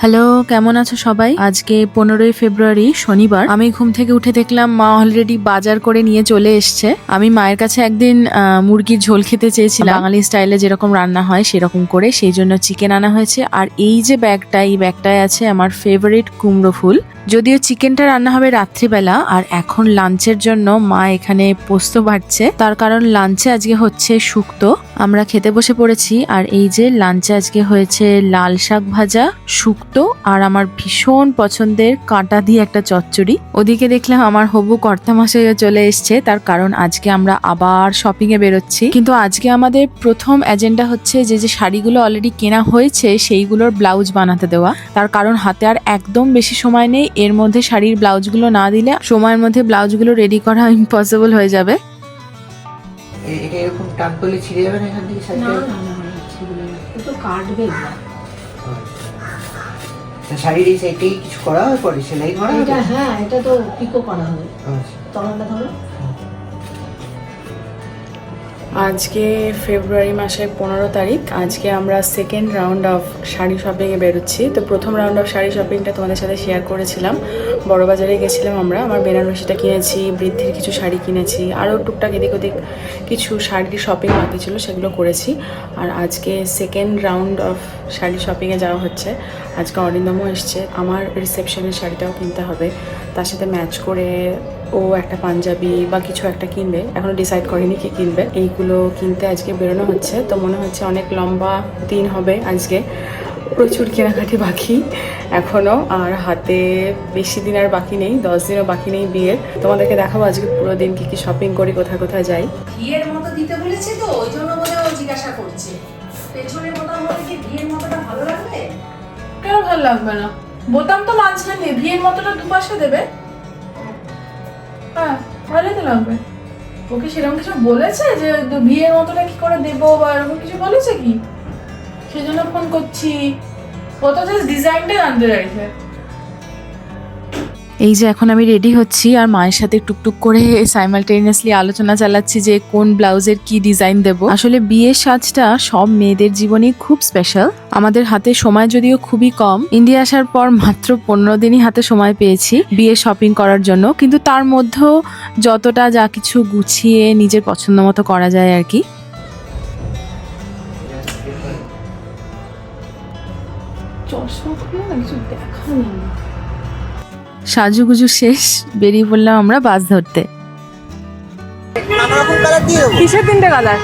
Hello কেমন আছো সবাই? আজকে পনেরোই ফেব্রুয়ারি শনিবার। আমি ঘুম থেকে উঠে দেখলাম মা অলরেডি বাজার করে নিয়ে চলে এসছে। আমি মায়ের কাছে একদিন মুরগির ঝোল খেতে চেয়েছিলাম। বাঙালি স্টাইলে যেরকম রান্না হয় সেরকম করে। সেই জন্য চিকেন আনা হয়েছে। আর এই যে ব্যাগটা এই ব্যাগটায় আছে আমার ফেভারিট কুমড়ো ফুল। যদিও চিকেনটা রান্না হবে রাত্রিবেলা, আর এখন লাঞ্চের জন্য মা এখানে পোস্ত বাড়ছে তার কারণ লাঞ্চে আজকে হচ্ছে শুক্তো। আমরা খেতে বসে পড়েছি, আর এই যে লাঞ্চে আজকে হয়েছে লাল শাক ভাজা, শুক্তো, আর আমার ভীষণ পছন্দের কাঁটা দিয়ে একটা চচ্চড়ি। ওদিকে দেখলাম আমার হবু কর্তা মশাইও চলে এসছে, তার কারণ আজকে আমরা আবার শপিং এ বেরোচ্ছি। কিন্তু আজকে আমাদের প্রথম এজেন্ডা হচ্ছে যে যে শাড়িগুলো অলরেডি কেনা হয়েছে, সেইগুলোর ব্লাউজ বানাতে দেওয়া। তার কারণ হাতে আর একদম বেশি সময় নেই এর মধ্যে শাড়ির ব্লাউজগুলো না দিলে সময়ের মধ্যে ব্লাউজগুলো রেডি করা ইম্পসিবল হয়ে যাবে এটা এরকম টান করলে ছিঁড়ে যাবে না এখান থেকে শাড়িটা না না না, সেগুলো না। এ তো কাটবে না। শাড়ির এই সাইডে কিছু করা হয় পরে সেলাই করা এটা হ্যাঁ এটা তো পিকো করা হবে আচ্ছা। তলাটা ধরো আজকে ফেব্রুয়ারি মাসের পনেরো তারিখ। আজকে আমরা সেকেন্ড রাউন্ড অফ শাড়ি শপিংয়ে বেরোচ্ছি। তো প্রথম রাউন্ড অফ শাড়ি শপিংটা তোমাদের সাথে শেয়ার করেছিলাম। বড়বাজারে গেছিলাম আমরা। আমার বেনারসিটা কিনেছি, বৃদ্ধির কিছু শাড়ি কিনেছি, আরও টুকটাক এদিক ওদিক কিছু শাড়ির শপিং বাকি ছিল, সেগুলো করেছি। আর আজকে সেকেন্ড রাউন্ড অফ শাড়ি শপিংয়ে যাওয়া হচ্ছে। আজকে অরিন্দমও এসছে। আমার রিসেপশনের শাড়িটাও কিনতে হবে। তার সাথে ম্যাচ করে ও একটা পাঞ্জাবি বা কিছু একটা কিনবে এখনও ডিসাইড করেনি কি কিনবে। এইগুলো কিনতে আজকে বেরোনো হচ্ছে তো মনে হচ্ছে অনেক লম্বা দিন হবে আজকে। প্রচুর কেনাকাটি বাকি এখনও আর হাতে বেশি দিন আর বাকি নেই দশ দিনও বাকি নেই বিয়ের। তোমাদেরকে দেখাবো আজকে পুরো দিন কি কি শপিং করি কোথায় কোথায় যাই। বিয়ের মতো দিতে বলেছি তো ওই জন্য বলে ও জিজ্ঞাসা করছে। পেছনের বোতাম কি বিয়ের মতোটা ভালো লাগবে? কেন ভালো লাগবে না? বোতাম তো মাঝখানে বিয়ের মতোটা দুপাশে দেবে। হ্যাঁ ভালোই তো লাগবে। ওকে সেরকম কিছু বলেছে যে বিয়ের মতোটা কি করে দেবো বা এরকম কিছু বলেছে কি? সেজন্য ফোন করছি। ও তো জাস্ট ডিজাইনটা জানতে চাইছে। এই যে এখন আমি রেডি হচ্ছি আর মায়ের সাথে টুকটুক করে সাইমালটেনিয়াসলি আলোচনা চালাচ্ছি যে কোন ব্লাউজের কি ডিজাইন দেব। আসলে বিয়ের সাজটা সব মেয়েদের জীবনে খুব স্পেশাল আমাদের হাতে সময় যদিও খুবই কম। ইন্ডিয়া আসার পর মাত্র পনেরো দিনই হাতে সময় পেয়েছি বিয়ে শপিং করার জন্য। কিন্তু তার মধ্যেও যতটা যা কিছু গুছিয়ে নিজের পছন্দ মতো করা যায় আর কি। সাজুগুজু শেষ বেরিয়ে পড়লাম আমরা বাস ধরতে। কিসের তিনটে কালার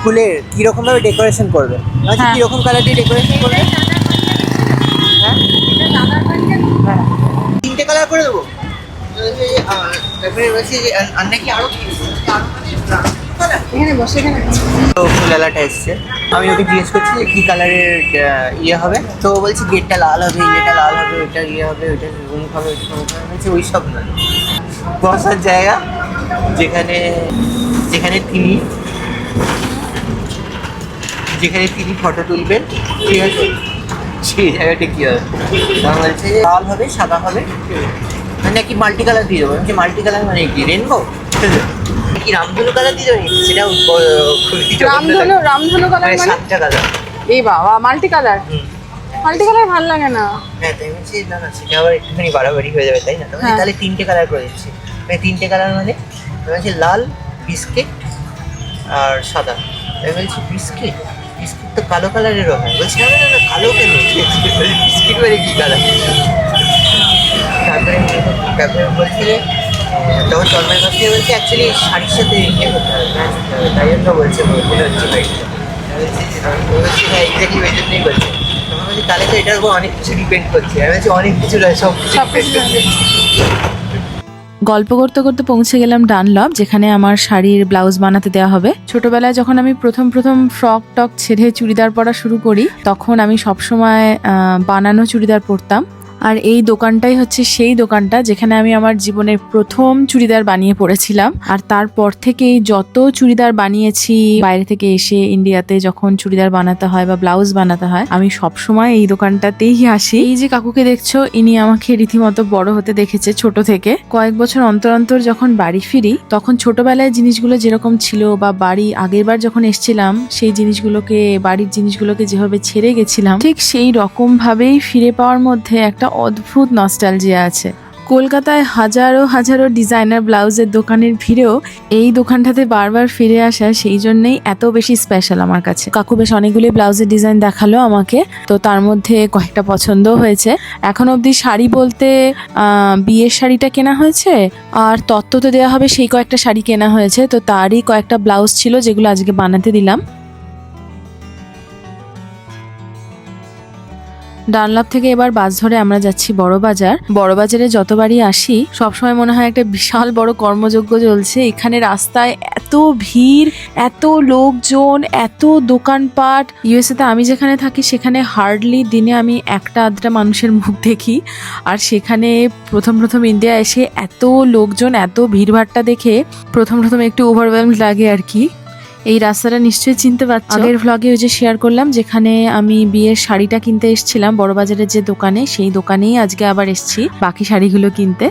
ফুলের কীরকম ভাবে ডেকোরেশন করবে? আচ্ছা হ্যাঁ। কীরকম কালার দিয়ে ডেকোরেশন করবে? হ্যাঁ? হ্যাঁ তিনটে কালার করে দেবো? তো ফুলালাটা এসছে। আমি ওকে জিজ্ঞেস করছি যে কী কালারের ইয়ে হবে। তো বলছে গেটটা লাল হবে ইয়েটা লাল হবে, ওইটা ইয়ে হবে, ওইটা অমুক হবে, ওইটা বলছে ওই সব না বসার জায়গা যেখানে যেখানে তিনি যেখানে তিনি ফটো তুলবেন, ঠিক আছে? সেই জায়গাটা কী হবে? তা বলছে যে লাল হবে, সাদা হবে মানে নাকি মাল্টি কালার দিয়ে দেবো? আমি মাল্টি কালার মানে কি? রেনবো কি রামধনু কালার সেটাও খুবই রামধনু রামধনু কালার মানে মানে? সাতটা কালার এই বাবা মাল্টি কালার মাল্টি কালার ভালো লাগে না। হ্যাঁ তাই বলছি না না সেটা আবার একটুখানি বাড়াবাড়ি হয়ে যাবে তাই না? বলছি, হ্যাঁ। তাহলে তিনটে কালার করে দিচ্ছি। মানে তিনটে কালার মানে বলছি লাল বিস্কিট আর সাদা। আমি বলছি বিস্কিট? বিস্কিট তো কালো কালারেরও হয়। বলছি না না কালো কেন? বিস্কিট মানে কি কালার তারপরে তারপরে বলছি তখন বলছি অ্যাকচুয়ালি শাড়ির সাথে ইয়ে করতে হবে ম্যাচ করতে হবে তাই জন্য বলছে মনে হচ্ছে বলছি হ্যাঁ এক্স্যাক্টলি ওই জন্যই বলছে তখন বলছি তাহলে তো এটার উপর অনেক কিছু ডিপেন্ড করছে। আমি বলছি অনেক কিছু নয় সব কিছু সব করছে। গল্প করতে করতে পৌঁছে গেলাম ডানলপ যেখানে আমার শাড়ির ব্লাউজ বানাতে দেওয়া হবে। ছোটবেলায় যখন আমি প্রথম প্রথম ফ্রক টক ছেড়ে চুড়িদার পরা শুরু করি তখন আমি সবসময় বানানো চুড়িদার পরতাম। আর এই দোকানটাই হচ্ছে সেই দোকানটা যেখানে আমি আমার জীবনের প্রথম চুড়িদার বানিয়ে পড়েছিলাম। আর তারপর থেকেই যত চুড়িদার বানিয়েছি, বাইরে থেকে এসে ইন্ডিয়াতে যখন চুড়িদার বানাতে হয় বা ব্লাউজ বানাতে হয়, আমি সবসময় এই দোকানটাতেই আসি। এই যে কাকুকে দেখছ, ইনি আমাকে রীতিমতো বড় হতে দেখেছে ছোট থেকে। কয়েক বছর অন্তর অন্তর যখন বাড়ি ফিরি, তখন ছোটবেলায় জিনিসগুলো যেরকম ছিল বা বাড়ি আগের বার যখন এসেছিলাম, সেই জিনিসগুলোকে, বাড়ির জিনিসগুলোকে যেভাবে ছেড়ে গেছিলাম, ঠিক সেই রকম ভাবেই ফিরে পাওয়ার মধ্যে একটা অদ্ভুত নস্টালজিয়া আছে। কলকাতায় হাজারো হাজারো ডিজাইনার ব্লাউজের দোকানের ভিড়েও এই দোকানটাতে বারবার ফিরে আসা সেই জন্যই এত বেশি স্পেশাল আমার কাছে। কাকু বেশ অনেকগুলি ব্লাউজের ডিজাইন দেখাল আমাকে, তো তার মধ্যে কয়েকটা পছন্দ হয়েছে। এখন অবধি শাড়ি বলতে বিয়ের শাড়িটা কেনা হয়েছে, আর তত্ত্ব তো দেওয়া হবে সেই কয়েকটা শাড়ি কেনা হয়েছে, তো তারই কয়েকটা ব্লাউজ ছিল যেগুলো আজকে বানাতে দিলাম। ডানলাভ থেকে এবার বাস ধরে আমরা যাচ্ছি বড় বাজার বড় বাজারে যতবারই আসি, সবসময় মনে হয় একটা বিশাল বড় কর্মযজ্ঞ চলছে। এখানে রাস্তায় এত ভিড়, এত লোকজন, এত দোকানপাট। ইউএসএ তে আমি যেখানে থাকি, সেখানে হার্ডলি দিনে আমি একটা আধটা মানুষের মুখ দেখি। আর সেখানে প্রথম প্রথম ইন্ডিয়া এসে এত লোকজন, এত ভিড়ভাট্টা দেখে প্রথম প্রথম একটু ওভারওয়েলম লাগে আর কি। এই রাস্তাটা নিশ্চয়ই চিনতে পারছ। আগের ভ্লগে ওই যে শেয়ার করলাম যেখানে আমি বিয়ের শাড়িটা কিনতে এসেছিলাম বড়বাজারের যে দোকানে সেই দোকানেই আজকে আবার এসেছি বাকি শাড়িগুলো কিনতে।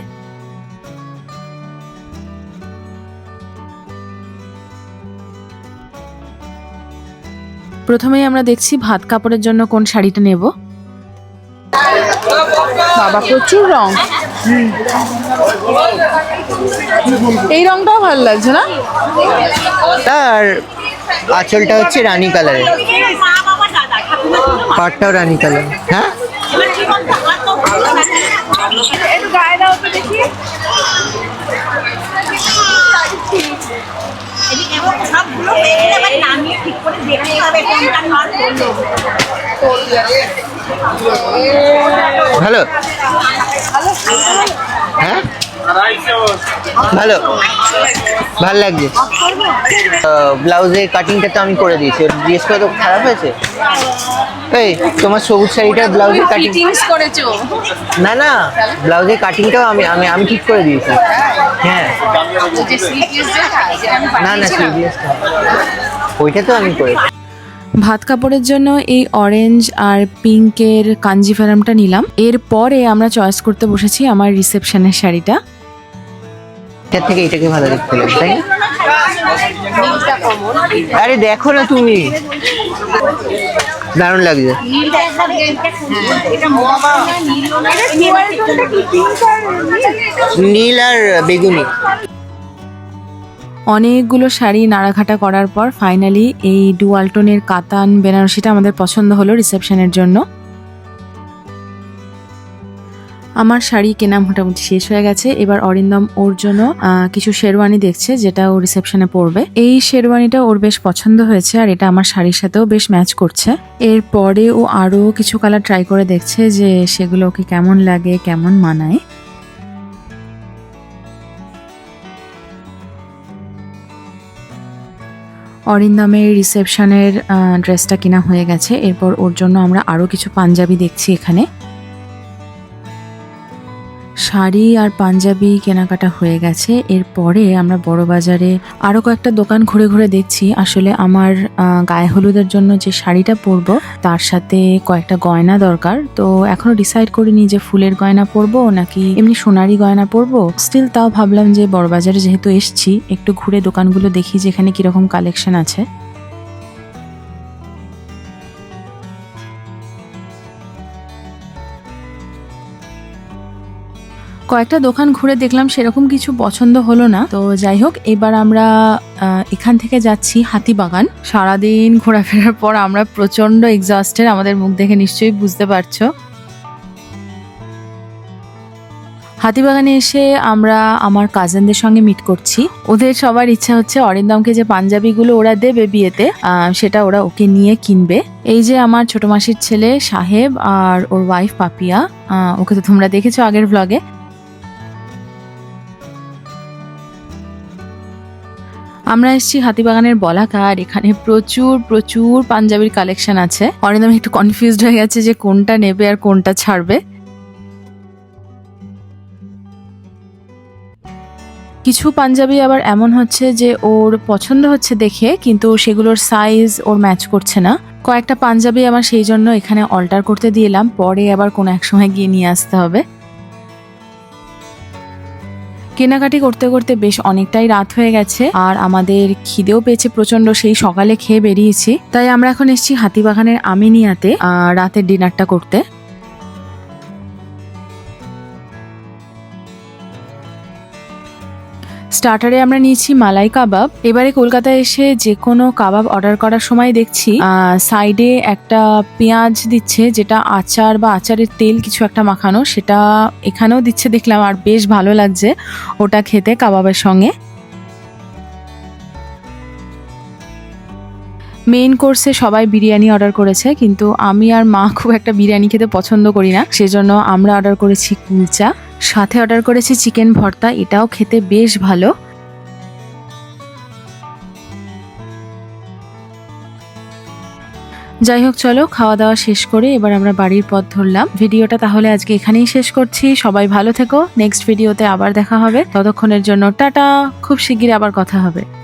প্রথমেই আমরা দেখছি ভাত কাপড়ের জন্য কোন শাড়িটা নেব। বাবা প্রচুর রং। এই রংটাও ভালো লাগছে না? তার আঁচলটা হচ্ছে রানী কালারের। পাটটাও রানী কালার হ্যাঁ? সবগুলো হ্যাঁ? ভালো। ভালো লাগছে। ব্লাউজের কাটিংটা তো আমি করে দিয়েছি। ড্রেস করা তো খারাপ হয়েছে? এই তোমার সবুজ শাড়িটার ব্লাউজের কাটিং করেছ। না না ব্লাউজের কাটিংটাও আমি আমি আমি ঠিক করে দিয়েছি। হ্যাঁ। না না স্লিভলেসটা ওইটা তো আমি করেছি। ভাত কাপড়ের জন্য এই অরেঞ্জ আর পিঙ্কের কাঞ্জি কাঞ্জিভারামটা নিলাম। এরপরে আমরা চয়েস করতে বসেছি আমার রিসেপশনের শাড়িটা। থেকে এটাকে ভালো দেখতে লাগে, তাই আরে দেখো না তুমি। দারুণ লাগছে। নীল আর বেগুনি। অনেকগুলো শাড়ি নাড়াঘাটা করার পর ফাইনালি এই ডুয়ালটনের কাতান, বেনারসিটা আমাদের পছন্দ হলো রিসেপশনের জন্য। আমার শাড়ি কেনা মোটামুটি শেষ হয়ে গেছে। এবার অরিন্দম ওর জন্য কিছু শেরওয়ানি দেখছে, যেটা ও রিসেপশনে পরবে। এই শেরওয়ানিটা ওর বেশ পছন্দ হয়েছে আর এটা আমার শাড়ির সাথেও বেশ ম্যাচ করছে। এরপরে ও আরও কিছু কালার ট্রাই করে দেখছে যে সেগুলো ওকে কেমন লাগে, কেমন মানায়। অরিন্দমের রিসেপশনের ড্রেসটা কেনা হয়ে গেছে। এরপর ওর জন্য আমরা আরও কিছু পাঞ্জাবি দেখছি এখানে। শাড়ি আর পাঞ্জাবি কেনাকাটা হয়ে গেছে। এরপরে আমরা বড় বাজারে আরও কয়েকটা দোকান ঘুরে ঘুরে দেখছি। আসলে আমার গায়ে হলুদের জন্য যে শাড়িটা পরবো, তার সাথে কয়েকটা গয়না দরকার। তো এখনও ডিসাইড করিনি যে ফুলের গয়না পরবো নাকি এমনি সোনারি গয়না পরবো। স্টিল তাও ভাবলাম যে বড়বাজারে যেহেতু এসছি, একটু ঘুরে দোকানগুলো দেখি যে এখানে কীরকম কালেকশন আছে। কয়েকটা দোকান ঘুরে দেখলাম, সেরকম কিছু পছন্দ হলো না। তো যাই হোক, এবার আমরা এখান থেকে যাচ্ছি হাতিবাগান। সারাদিন ঘোরাফেরার পর আমরা প্রচণ্ড এক্সস্টেড আমাদের মুখ দেখে নিশ্চয়ই বুঝতে পারছ। হাতিবাগানে এসে আমরা আমার কাজিনদের সঙ্গে মিট করছি। ওদের সবার ইচ্ছা হচ্ছে অরিন্দমকে যে পাঞ্জাবিগুলো ওরা দেবে বিয়েতে সেটা ওরা ওকে নিয়ে কিনবে। এই যে আমার ছোট মাসির ছেলে সাহেব আর ওর ওয়াইফ পাপিয়া ওকে তো তোমরা দেখেছ আগের ভ্লগে আমরা এসেছি হাতিবাগানের বলাকার, এখানে প্রচুর প্রচুর পাঞ্জাবির কালেকশন আছে। অনেক একটু কনফিউজড হয়ে গেছে যে কোনটা নেবে আর কোনটা ছাড়বে। কিছু পাঞ্জাবি আবার এমন হচ্ছে যে ওর পছন্দ হচ্ছে দেখে, কিন্তু সেগুলোর সাইজ ওর ম্যাচ করছে না। কয়েকটা পাঞ্জাবি আমার সেই জন্য এখানে অল্টার করতে দিয়েলাম পরে আবার কোনো এক সময় গিয়ে নিয়ে আসতে হবে। কেনাকাটি করতে করতে বেশ অনেকটাই রাত হয়ে গেছে, আর আমাদের খিদেও পেয়েছে প্রচণ্ড সেই সকালে খেয়ে বেরিয়েছি। তাই আমরা এখন এসেছি হাতিবাগানের আমিনিয়াতে রাতের ডিনারটা করতে। স্টার্টারে আমরা নিয়েছি মালাই কাবাব। এবারে কলকাতায় এসে যে কোনো কাবাব অর্ডার করার সময় দেখছি সাইডে একটা পেঁয়াজ দিচ্ছে, যেটা আচার বা আচারের তেল কিছু একটা মাখানো, সেটা এখানেও দিচ্ছে দেখলাম, আর বেশ ভালো লাগছে ওটা খেতে কাবাবের সঙ্গে। মেইন কোর্সে সবাই বিরিয়ানি অর্ডার করেছে, কিন্তু আমি আর মা খুব একটা বিরিয়ানি খেতে পছন্দ করি না, সেজন্য আমরা অর্ডার করেছি কুলচা। সাথে অর্ডার করেছি চিকেন ভর্তা, এটাও খেতে বেশ ভালো। যাই হোক, চলো খাওয়া দাওয়া শেষ করে এবার আমরা বাড়ির পথ ধরলাম। ভিডিওটা তাহলে আজকে এখানেই শেষ করছি। সবাই ভালো থেকো। নেক্সট ভিডিওতে আবার দেখা হবে। ততক্ষণের জন্য টাটা। খুব শিগগির আবার কথা হবে।